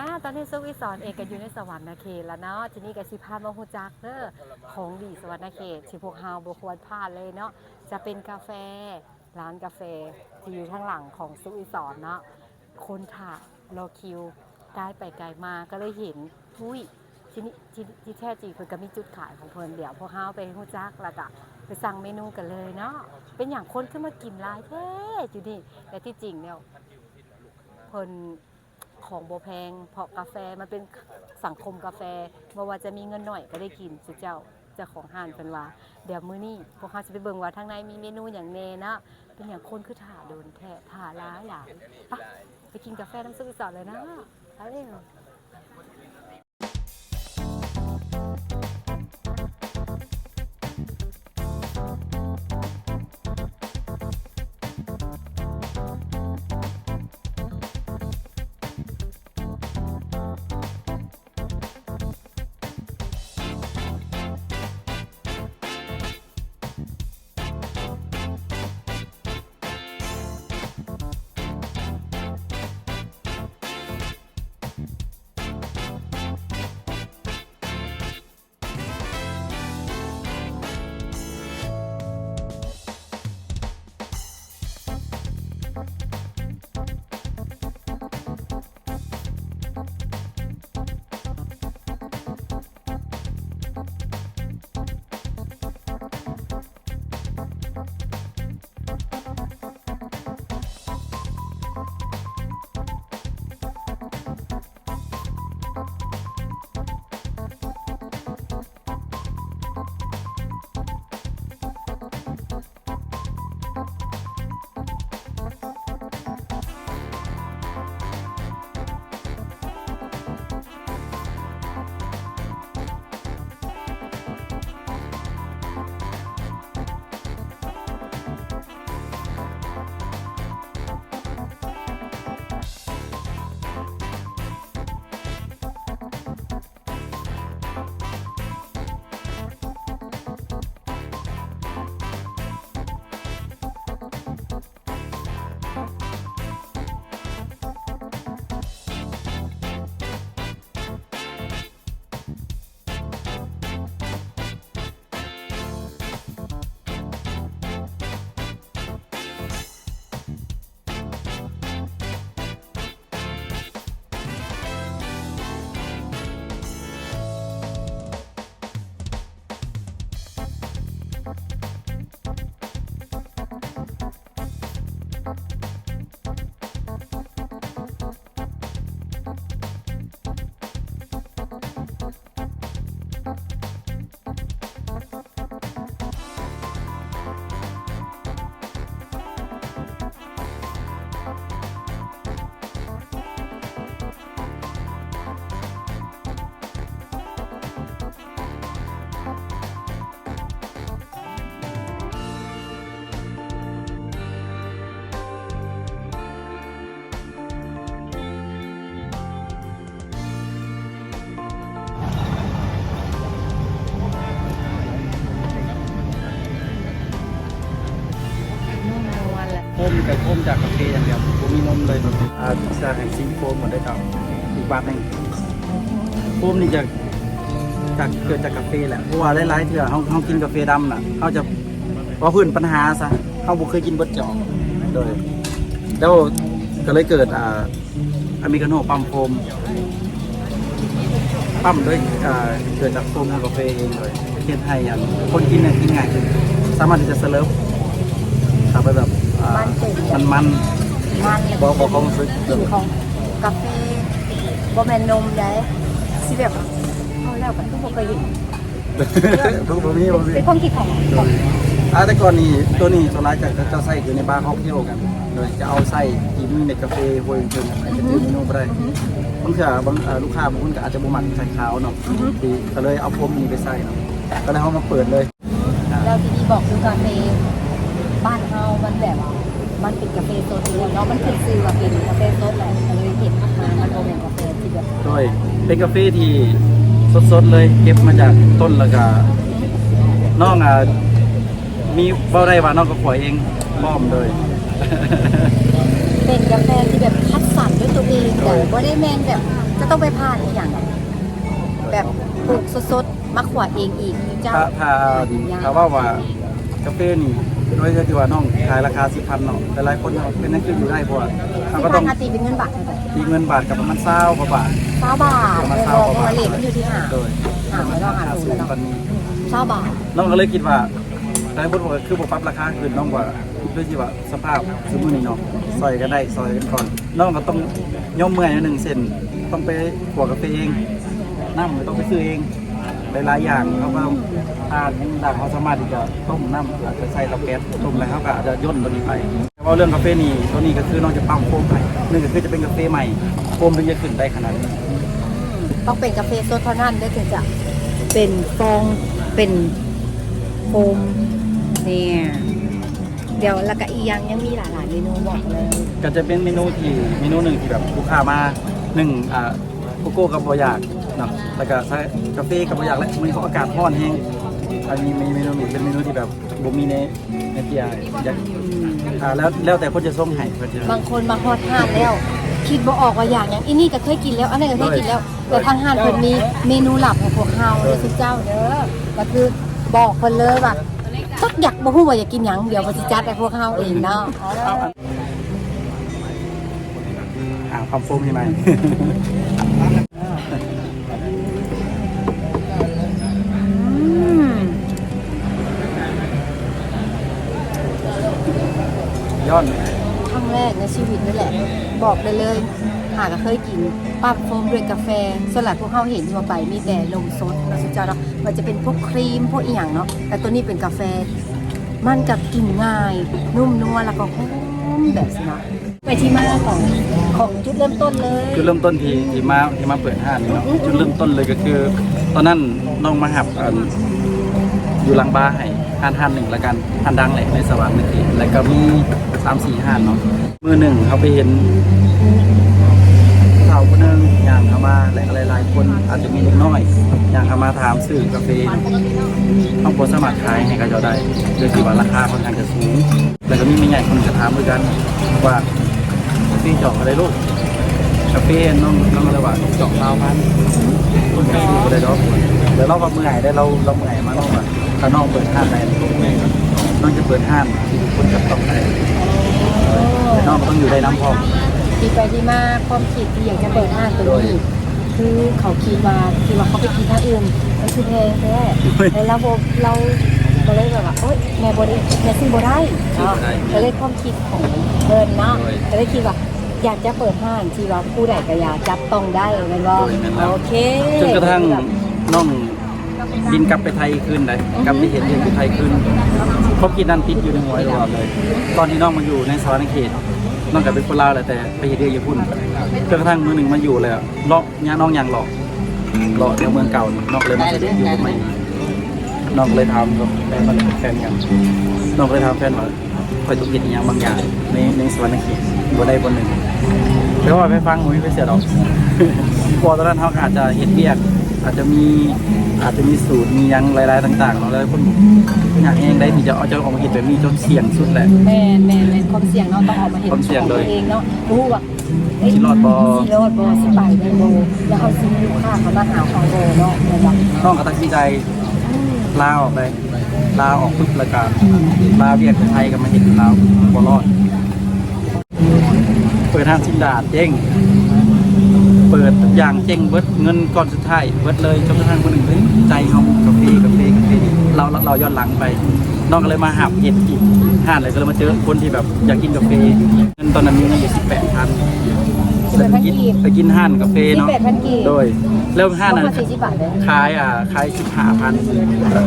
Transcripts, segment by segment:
อ่าตอนนี้ซุกอีสอนเองก็อยู่ในสวรรค์เขตแล้วเนาะทีนี้ก็สิพามาฮู้จักเด้อของดีสวรรค์เขตที่พวกเฮาบ่ควรพลาดเลยเนาะจะเป็นกาแฟร้านกาแฟที่อยู่ข้างหลังของซุกอีสอนเนาะคนถ่ารอคิวได้ไปไกลมาก็เลยเห็นอุ้ยที่นี่ที่ที่แท้จริงเพิ่นก็มีจุดขายของเพิ่นเดี๋ยวพวกเฮาไปฮู้จักแล้วก็ไปสั่งเมนูกันเลยเนาะเป็นอย่างคนขึ้นมากินหลายแท้อยู่นี่แต่ที่จริงเนี่ยเพิ่น ของโบแพง เพราะกาแฟมันเป็นสังคมกาแฟบ่ว่าจะมีเงินหน่อยก็ได้กินสุดเจ้าเจ้าของห้านเป็นว่า เดี๋ยวมื้อนี้พวกเขาจะไปเบิ่งว่าทางในมีเมนูอย่างแน่นะเป็นอย่างคนคือถ่าโดนแท้ถ่าล้ายหลายไปกินกาแฟน้ำซุปอีสานเลยนะไปเลย ลแหละโคมกับโคมจากกาแฟอย่างเดียวผมมีนมเลยอ่าจะแห่งซิงโฟมหมดได้ครับอีกบาทหนึ่งโคมนี่จะจากเกิดจากกาแฟแหละเพราะว่าหลายๆเถื่อเขาเขากินกาแฟดำน่ะเขาจะเพราะพื้นปัญหาซะเขาบุเคยกินบดจอกโดยแล้วก็เลยเกิดอ่าอเมริกาโน่ปั๊มโฟมปั๊มด้วยเกิดจากโฟมของกาแฟเองเลยประเทศไทยอย่างคนกินเนี่ยกินง่ายสามารถที่จะเสลิฟทำไปแบบ มันเจ๋งมันมันมันบอกบอกความรู้สึกกลิ่นของกาแฟบ่แม่นนมได้สิแบบเอาแล้วกันทุกคนเคยเห็นทุกผมนี้ผมนี้เป็นความคิดของของอ่าแต่ก่อนนี้ตัวนี้ตัวร้ายจากจะใส่อยู่ในบาร์ฮอกเที่ยวกันโดยจะเอาใส่ที่มีเม็ดกาแฟโวยเพิ่นอาจจะดื่มเมนูบ่ได้บางเทื่อบางเอ่อลูกค้าบางคนก็อาจจะบ่มักใส่ขาวเนาะดีก็เลยเอาพวกนี้ไปใส่เนาะก็เลยเอามาเปิดเลย แล้วที่นี่บอกคือกาแฟบ้านเฮามันแบบ มันเป็นกาแฟสดอยู่แล้วเนาะมันขึ้นชื่อว่าเป็นกาแฟสดแหละก็เลยเห็นมามันบ่แม่นกาแฟที่แบบโดยเป็นกาแฟที่สดๆเลยเก็บมาจากต้นแล้วก็น้องอะมีเบ้าได้ว่าน้องก็ขวายเองพร้อมเลยเป็นกาแฟที่แบบคัดสรรด้วยตัวเองแต่บ่ได้แม่นแบบจะต้องไปผ่านอีกอย่างแบบปลูกสดๆมาขวดเองอีกเจ้าถ้าถ้าถ้าว่าว่ากาแฟนี่ ด้วยที่ว่าน้องขายราคาสิพันเนาะแต่หลายคนเขาเป็นนั่นคืออยู่ได้เพราะว่าเขาก็ที่ต้ผ่าอนงอาตีเป็นเงินบาทเท่าไหร่ตีเงินบาทกับประมาณเศร้ากว่าบาทเก้าบาทประมาณเออเศร้าบอกกว่าว่าบาทเลทมันอยู่ที่หาโดยหาไม่ต้องหาหาถูสูกงแล้วตอนนี้เก้าบาทน้องก็เลยคิดว่าหลายคนบอกว่าคือบ่ปรับราคาขึ้นน้องว่าด้วยที่ว่าสภาพสมมุตินี่เนาะซอยกันได้ซอยกันก่อนน้องก็ต้องย่อมเมื่อยนิดนึงเส้นต้องไปขัวกาแฟเองน้ำก็ต้องไปซื้อเอง หลายๆอย่างเขาก็ต้องทานยังดังเขาสามารถที่จะต้มน้ำอาจจะใส่เตาแก๊สต้มอะไรเขาก็อาจจะย่นตัวนี้ไปแต่ว่าเรื่องกาแฟนี่ตัวนี้ก็คือน้องจะปั๊มโฟมให้หนึ่งก็คือจะเป็นกาแฟใหม่โฟมถึงจะขึ้นได้ขนาดนี้ต้องเป็นกาแฟสดเท่านั้นเด้อถึงจะเป็นฟองเป็นโฟมเนี่ยเดี๋ยวแล้วก็อีกอย่างยังมีหลายๆเมนูบอกเลย ก็จะเป็นเมนูที่เมนูหนึ่งที่แบบลูกค้ามาหนึ่งอ่าโกโก้กับบอยาก เนาะแล้วก็ใช้กาแฟกับบอยากและมันเขาอากาศร้อนแห้งอันนี้มีเมนูนี้เป็นเมนูที่แบบบ่มีในในเตียอยากอ่าแล้วแล้วแต่คนจะส่งให้เพิ่นจะ บางคนมาฮอดห้านแล้ว คิดบ่ออกว่าอย่างอย่างอีนี่ก็เคยกินแล้วอันนั้นก็เคยกินแล้ว แต่ทางห้านเพิ่นมีเมนูหลับให้พวกเฮาเด้อทุกเจ้าเด้อก็คือบอกเพิ่นเลยว่าสักอยากบ่ฮู้ว่าอยากกินหยังเดี๋ยวบ่สิจัดให้พวกเฮาเองเนาะเอาอันอ่าความโฟมใช่ไหม ย้อนครั้งแรกในชีวิตนี่แหละ บอกได้เลย หาก็เคยกินปั๊บโฟมด้วยกาแฟส่วนหลายพวกเฮาเห็นทั่วไปมีแต่นมสดนะสุดเจ้าเนาะมันจะเป็นพวกครีมพวกอีหยังเนาะแต่ตัวนี้เป็นกาแฟ มันกับกินง่าย นุ่มนวลแล้วก็หอมแบบสินะไปที่มาของของจุดเริ่มต้นเลยจุดเริ่มต้นที่ที่มาที่มาเปิดห้างนี่เนาะจุดเริ่มต้นเลยก็คือ ตอนนั้นน้องมาหับอันอยู่หลังบาร์ให้ ห้านห้านหนึ่งละกันห้านดังเลยในสว่างนี่ทีแล้วก็มีสามสี่ห้านเนาะมือหนึ่งเขาไปเห็นสาวคนหนึงอย่างเข้ามาและหลายๆคนอาจจะมีเด็กน้อยอย่างเข้ามาถามซื้อกาแฟต้องบสามารขายให้กับเจ้าได้โดยที่ว่าราคาค่อนข้างจะสูง แล้วก็มีแม่ใหญ่คนจะถามด้วยกันว่ากาแฟจอกอะไรลูกกาแฟน้องน้องอะไรวะจอกเท้าพันคนกาแฟก็ได้ดอกเดี๋ยวเราว่าเมื่อไหร่ได้เราเราเมื่อไหร่มาน้องว่า ถ้าน้องเปิดห้างได้น้องจะเปิดห้างที่คนจับต้องได้แต่น้องต้องอยู่ได้น้ำพองที่ไปที่มากความคิดที่อยากจะเปิดห้างตัวนี้คือเขาคิดว่าคิดว่าเขาไปกินท่างอื่นมันคือแพงแท้แล้วระบบเราก็เลยแบบว่าโอ๊ยแม่บริแม่ซื้อบ่ได้เนาะก็เลยความคิดของเพิ่นเนาะก็เลยคิดว่าอยากจะเปิดห้างที่ว่าผู้ใดก็อยากจับต้องได้แม่นบ่โอเคจนกระทั่งน้อง บินกลับไปไทยคืนเลยกลับไปเห็นเห็นอยู่ไทยคืนเขาคิดนั่นติดอยู่ในหัวตลอดเลย ตอนที่น้องมาอยู่ในสวรรค์เขตน้องกลับเป็นคนลาวแหละแต่ไปเห็นเรื่องญี่ปุ่นจนกระทั่งมือหนึ่งมาอยู่เลยอะเลาะย่างน้องยังหลอกหลอกในเมืองเก่านี่น้องเลยมาเสด็จอยู่กับไม่น้องเลยทำกับแฟนมันเป็นแฟนกันน้องเลยทำแฟนว่าคอยตุกเห็นอหย่างบางอย่างในในสวรรค์เขตบ่ได้บนหนึ่งแปลว่าไปฟังหนุ่ยไปเสียดอกพอตอนนั้นเขาก็อาจจะเห็นเรียก อาจจะมี อาจจะมีสูตรมีหยังหลายๆต่างๆเนาะแล้วคนอยากเองได้ที่จะเอาจะออกมาเห็นแบบนี้จนเสี่ยงสุดแหละ แม่นแม่นแม่นความเสี่ยงเนาะต้องออกมาเห็นความเสี่ยงเลย ตัวเองเนาะรู้ว่าเอ้ยสิรอดบ่ สิรอดบ่สิไปได้บ่แล้วเขาสิมีลูกค้าเขามาหาของบ่เนาะแม่นบ่น้องก็ตัดสินใจลาออกไปลาออกปุ๊บแล้วก็ลาเวียกไทยก็มาเห็นลาวบ่รอด เปิดห้างสินดาดเจ๊ง เปิดทุกอย่างเจ๊งเบิดเงินก้อนสุดท้ายเบิดเลยจนกระทั่งคนหนึ่งเฮ้ยใจเฮากาแฟกาแฟกาแฟเราเราเราย้อนหลังไป น้องก็เลยมาหับเห็ดอีกห้านเลยก็เลยมาเจอคนที่แบบอยากกินกาแฟเงินตอนนั้นมีเงินอยู่สิบแปดพันไปกินไปกินห้านกาแฟเนาะ18,000กีบโดยเริ่มห้านั้นประมาณ40บาทเลยขายอ่าขายสิบห้าพัน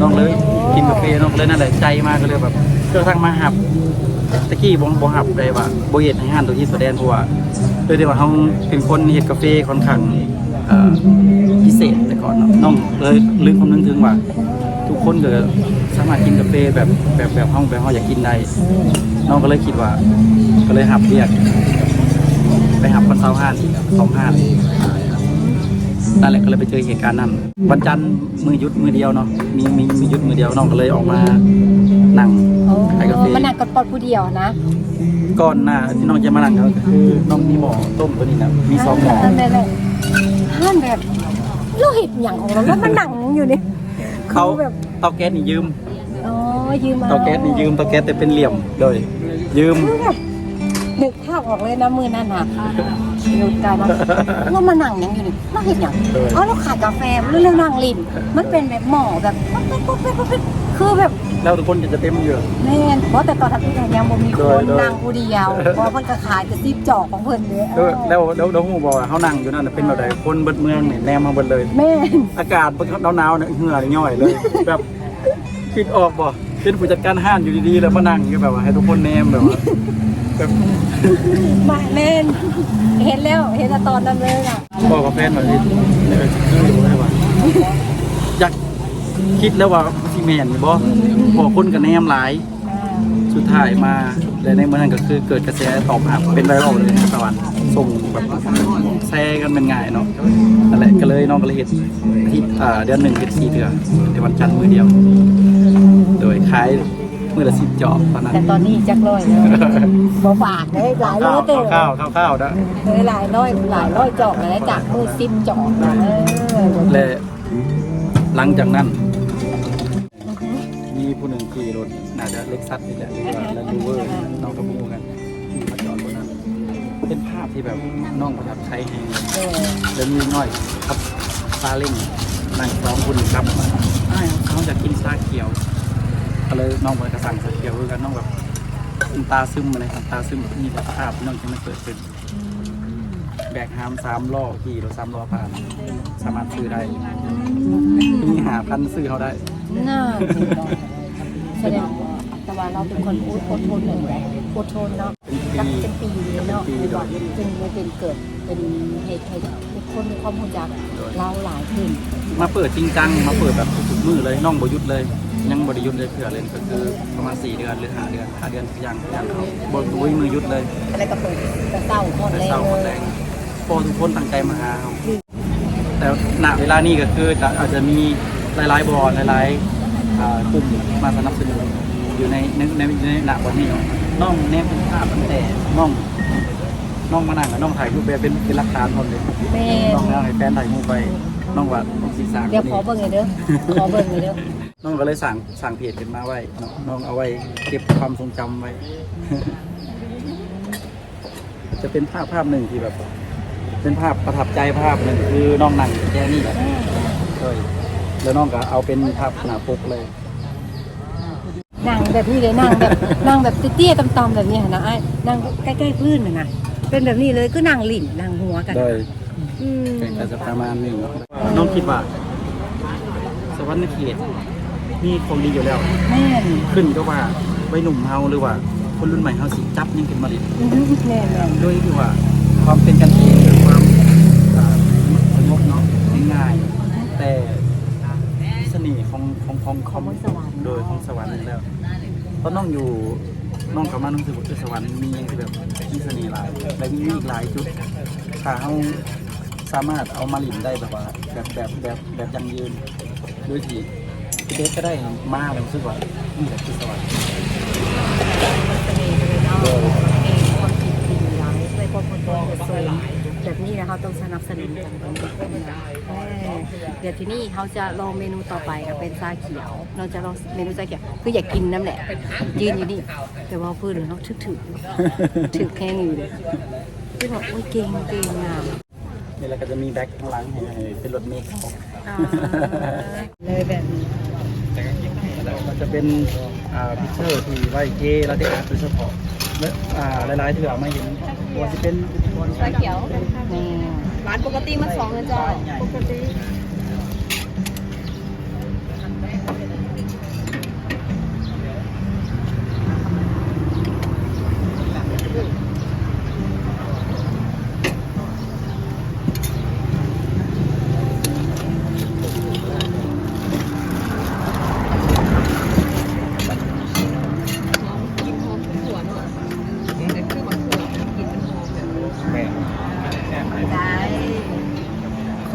น้องเลยกินกาแฟน้องเลยนั่นแหละใจมากก็เลยแบบกระทั่งมาหับ ตะกี้บ่บ่หับเลยว่าบ่เห็ดให้ห้านตัวที่แสดงเพราะว่าด้วยที่ว่าเขาเป็นคนเห็ดกาแฟค่อนข้างเอ่อพิเศษแต่ก่อนเนาะน้องเลยลืมคำนึงถึงว่า ทุกคนก็สามารถกินกาแฟแบบแบบแบบห้องแบบห้องอยากกินได้น้องก็เลยคิดว่า ก็เลยหับเรียก ไปหับคนเสาห้านสองห้าน นั่นแหละก็เลยไปเจอเหตุการณ์นั้นวันจันทร์มือหยุดมือเดียวเนาะมีมีมีหยุดมือเดียวน้องก็เลยออกมานั่งโอ้ขายกาแฟมันนั่งกับปอดผู้เดียวนะก่อนหน้าที่น้องจะมานั่งก็คือน้องมีหม้อต้มตัวนี้นะมีสองหม้อแม่แบบเราเห็นอย่างของเราแล้วมันหนังอยู่นี่เขาคือแบบเตาแก๊สนี่ยืมอ๋อยืมมาเตาแก๊สนี่ยืมเตาแก๊สแต่เป็นเหลี่ยมโดยยืมคือแบบนึกภาพออกเลยนะมือนั่นน่ะ หยุดการมาว่ามันหนังอย่างอยู่นี่เราเห็นอย่างเอออ๋อเราขายกาแฟเรื่องนั่งลินมันเป็นแบบหมอแบบปุ๊บปุ๊บปุ๊บปุ๊บปุ๊บคือแบบแล้วทุกคนก็จะเต็มอยู่แม่นเพราะแต่ตอนทำที่ไทยยังบ่มีคโดนยโดยนั่งผู้เดียวเพราะเพิ่นก็ขายแต่ซีบจอกของเพิ่นเด้เออแล้วแล้วแล้วฮู้บอกว่าเฮานั่งอยู่นั่นน่ะเป็นแบบใดคนเบิดเมืองนี่แนมมาเบิดเลยแม่นอากาศหนาวๆเนี่ยเหงื่อย่อยเลยแบบคิดออกบ่เป็นผู้จัดการห้างอยู่ดีๆแล้วมานั่งอยู่แบบว่าให้ทุกคนแนมแบบว่าแบบ มาแม่น เห็นแล้วเห็นแต่ตอนนั้นเลยอะบอกกับแฟนว่าเฮ้ยเออคืออยู่ได้ว่าอยากคิดแล้วว่าสิแม่นอยู่บ่พอคนก็แนมหลาย สุดท้ายมาและในเมื่อนั้นก็คือเกิดกระแสตอบรับเป็นไวรัลเลยในสวรรค์ส่งแบบแชร์กันเป็นง่ายเนาะนั่นแหละก็เลยน้องก็เลยเฮ็ดอาทิตย์อ่าเดือนหนึ่งเฮ็ดสี่เดือนในวันจันทร์มือเดียว โดยขาย มือละสิบจอบตอนนั้นแต่ตอนนี้จักร้อยแล้วบ่ฝากเลยหลายร้อยเติบข้าวข้าวข้าวนะเลยหลายร้อยหลายร้อยจอกเลยจากมือซิมจอกมาเออและหลังจากนั้น มีผู้หนึ่งขี่รถน่าจะเล็กซัสนี่แหละหรือว่าแลนด์โรเวอร์น้องกระมูกันขี่มาจอดบนนั้นเป็นภาพที่แบบน้องประทับใจแฮงเออแล้วมีน้อยครับซาเล้งนั่งสองคนครับมาอ้ายเขาอยากกินชาเขียวก็ เลยน้องเปิดกระสั่งชาเขียวคือกันน้องแบบน้ำตาซึมมาเลยน้ำตาซึมมีแบบภาพที่น้องจะไม่เกิดขึ้นแบกหามสามล้อขี่รถสามล้อผ่าน สามารถซื้อได้มีหาพันซื้อเขาได้น่าแสดงว่าแต่ว่าเราเป็นคนพูดอดทนเลยอดทนเนาะเป็นนับปีเป็นปีเลยเนาะจึงไม่เป็นเกิดเป็นเหตุให้ทุก คนมีความรู้จักเราหลายขึ้นมาเปิดจริงจังมาเปิดแบบทุกๆมือเลยน้องบหยุดเลย ยังบริยุทธ์เลยเผื่อเลยก็คือประมาณ4เดือนหรือ5เดือน5เดือนยังยังเขาบนดุยมือยุดเลยอะไรก็เปิดแต่เศร้าหมดแต่เลยเศร้าหมดแรงพอทุกคนตั้งใจมาหาเขาแต่ณเวลานี้ก็คือจะอาจจะมีหลายๆบอลหลายๆอ่ากลุ่มมาสนับสนุนอยู่ในในในในณวันนี้น้องแนมเป็นภาพตั้งแต่น้อง น้องมานั่งกับน้องถ่ายรูปแบบเป็นเป็นหลักฐานหมดเลยแม่ น้องแล้วให้แฟนถ่ายรูปไปน้องว่าต้องสีสางเดี๋ยวขอเบิ่งเลยเด้อ ขอเบิ่งเลยเด้อ น้องก็เลยสั่งสั่งเพจขึ้นมาไว้น้องน้องเอาไว้เก็บความทรงจำไว้ จะเป็นภาพภาพหนึ่งที่แบบ เป็นภาพประทับใจภาพหนึ่งคือน้องนั่งอยู่แค่นี้แหละเลยแล้วน้องก็เอาเป็นภาพหน้าปกเลย นั่งแบบนี้เลยนั่งแบบนั่งแบบเตี้ยๆต่ำๆแบบนี้นะไอ้นั่งใกล้ๆพื้นน่ะนะ เป็นแบบนี้เลยก็นั่งหลิ่นนั่งหัวกัน โดยอืมก็จะประมาณนี้เนาะน้องคิดว่า สวรรค์เขตมีของดีอยู่แล้ว แม่นขึ้นก็ว่าไว้หนุ่มเฮาหรือว่า คนรุ่นใหม่เฮาสิจับยิ่งขึ้นมาดิอื้อหือแม่นแม่นด้วยที่ว่า ความเป็นกันเองหรือความอ่าสงบเนาะง่ายๆแต่เสน่ห์ของของของของโดยของสวรรค์นี่แล้วเพราะน้องอยู่ น้องกับมาน้องรู้สึกว่าเอสวรรค์มีอย่างที่แบบมีเสน่ห์หลายและมีอีกหลายจุดถ้าเขาสามารถเอามาหลินได้แบบว่า แบบแบบแบบแบบยั่งยืนด้วยที่เด็กก็ได้มากเลยรู้สึกว่านี่แหละคือสวรรค์เออความคิดดีร้ายในความคนตัวสวยหลาย แบบนี้นะเขาต้องสนับสนุนกันเป็นคนนะเออเดี๋ยวทีนี้เขาจะลองเมนูต่อไปก็เป็นชาเขียว เราจะลองเมนูชาเขียวคืออยากกินน้ำแหละยืนอยู่นี่แต่ว่าพื้นเราถึกถึกถึกแค่นี้เลยที่บอกโอ้ยเก่งเก่งอะนี่แหละก็จะมีแบ็คข้างหลังให้ให้เป็นรถเมล์เขาเลยแบบนี้แล้วมันจะเป็นอ่าพิเชอร์ที่ไว้เกและเด็กโดยเฉพาะและ อ่าหลายๆเถื่อไม่เห็นว่าจะเป็นอุปกรณ์ชาเขียวนี่ร้านปกติมันสองเลยจ้าปกติ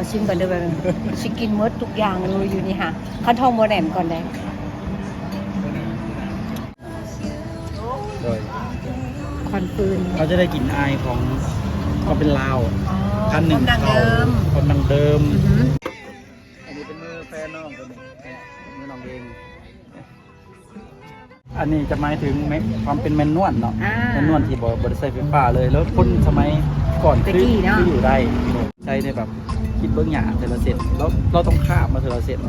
อชิมก่อนเด้อแบบชิกินหมดทุกอย่างเลยอยู่นี่ค่ะขั้นทองโมแดนก่อนได้โดยควันฟืนเขาจะได้กลิ่นอายของความเป็นลาวอ๋อพันหนึ่งความดังเขาเดิมความดังเดิม อันนี้จะหมายถึงแมความเป็นแมนนวลเนาะอ่า แมนนวลที่บอกบริษัทไฟฟ้าเลยแล้วคนสมัยก่อนตะกี้เนาะ ที่อยู่ได้ใช้ในแบบคิดเบื้องหยาเทเลเซนแล้วเราต้องข้ามมาเทเลเซน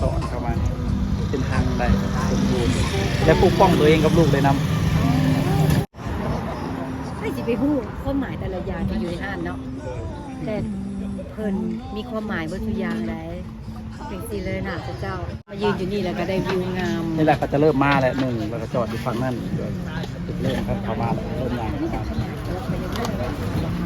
สอนเข้ามาเป็นทางได้สมบูรณ์และปกป้องตัวเองกับลูกเลยนำให้สิไปฮู้ความหมายแต่ละอย่างที่อยู่ในห้านเนาะแต่เพิ่นมีความหมายเบ่ทุกอย่างได้เป็นสิเลยน่ะเจ้า มายืนอยู่นี่แล้วก็ได้วิวงาม นี่แหละก็จะเริ่มมาแล้วหนึ่งแล้วก็จอดอยู่ฝั่งนั้นจุดเริ่มครับเข้ามาแล้วเริ่มงานเข้ามา